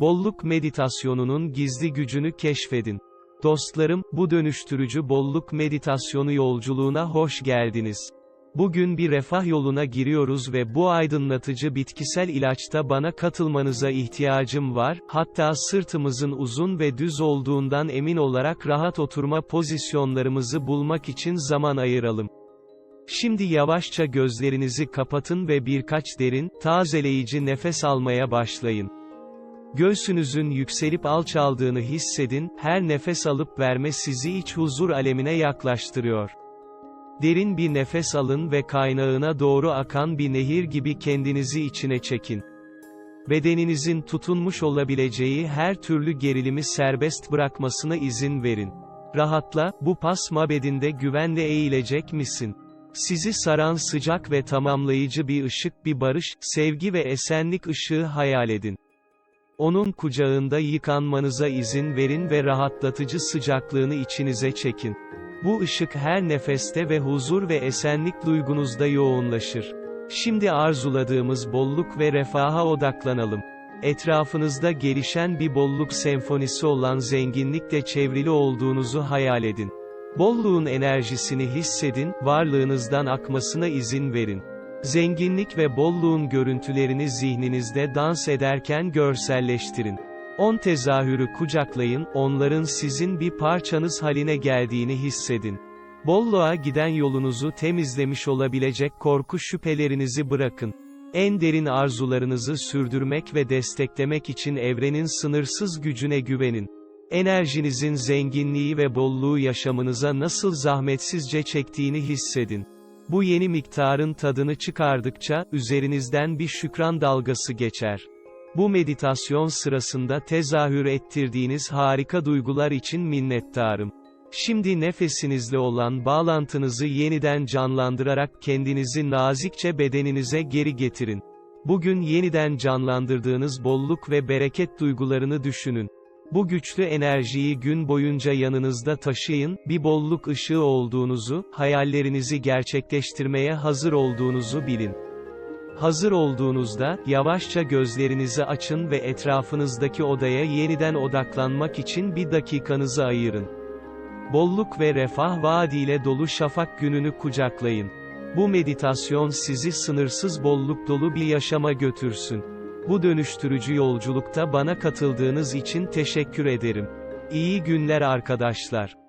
Bolluk meditasyonunun gizli gücünü keşfedin. Dostlarım, bu dönüştürücü bolluk meditasyonu yolculuğuna hoş geldiniz. Bugün bir refah yoluna giriyoruz ve bu aydınlatıcı bitkisel ilaçta bana katılmanıza ihtiyacım var, hatta sırtımızın uzun ve düz olduğundan emin olarak rahat oturma pozisyonlarımızı bulmak için zaman ayıralım. Şimdi yavaşça gözlerinizi kapatın ve birkaç derin, tazeleyici nefes almaya başlayın. Göğsünüzün yükselip alçaldığını hissedin, her nefes alıp verme sizi iç huzur alemine yaklaştırıyor. Derin bir nefes alın ve kaynağına doğru akan bir nehir gibi kendinizi içine çekin. Bedeninizin tutunmuş olabileceği her türlü gerilimi serbest bırakmasına izin verin. Rahatla, bu pas mabedinde güvenle eğilecek misin? Sizi saran sıcak ve tamamlayıcı bir ışık, bir barış, sevgi ve esenlik ışığı hayal edin. Onun kucağında yıkanmanıza izin verin ve rahatlatıcı sıcaklığını içinize çekin. Bu ışık her nefeste ve huzur ve esenlik duygunuzda yoğunlaşır. Şimdi arzuladığımız bolluk ve refaha odaklanalım. Etrafınızda gelişen bir bolluk senfonisi olan zenginlikle çevrili olduğunuzu hayal edin. Bolluğun enerjisini hissedin, varlığınızdan akmasına izin verin. Zenginlik ve bolluğun görüntülerini zihninizde dans ederken görselleştirin. On tezahürü kucaklayın, onların sizin bir parçanız haline geldiğini hissedin. Bolluğa giden yolunuzu temizlemiş olabilecek korku şüphelerinizi bırakın. En derin arzularınızı sürdürmek ve desteklemek için evrenin sınırsız gücüne güvenin. Enerjinizin zenginliği ve bolluğu yaşamınıza nasıl zahmetsizce çektiğini hissedin. Bu yeni miktarın tadını çıkardıkça, üzerinizden bir şükran dalgası geçer. Bu meditasyon sırasında tezahür ettirdiğiniz harika duygular için minnettarım. Şimdi nefesinizle olan bağlantınızı yeniden canlandırarak kendinizi nazikçe bedeninize geri getirin. Bugün yeniden canlandırdığınız bolluk ve bereket duygularını düşünün. Bu güçlü enerjiyi gün boyunca yanınızda taşıyın, bir bolluk ışığı olduğunuzu, hayallerinizi gerçekleştirmeye hazır olduğunuzu bilin. Hazır olduğunuzda, yavaşça gözlerinizi açın ve etrafınızdaki odaya yeniden odaklanmak için bir dakikanızı ayırın. Bolluk ve refah vaadiyle dolu şafak gününü kucaklayın. Bu meditasyon sizi sınırsız bolluk dolu bir yaşama götürsün. Bu dönüştürücü yolculukta bana katıldığınız için teşekkür ederim. İyi günler arkadaşlar.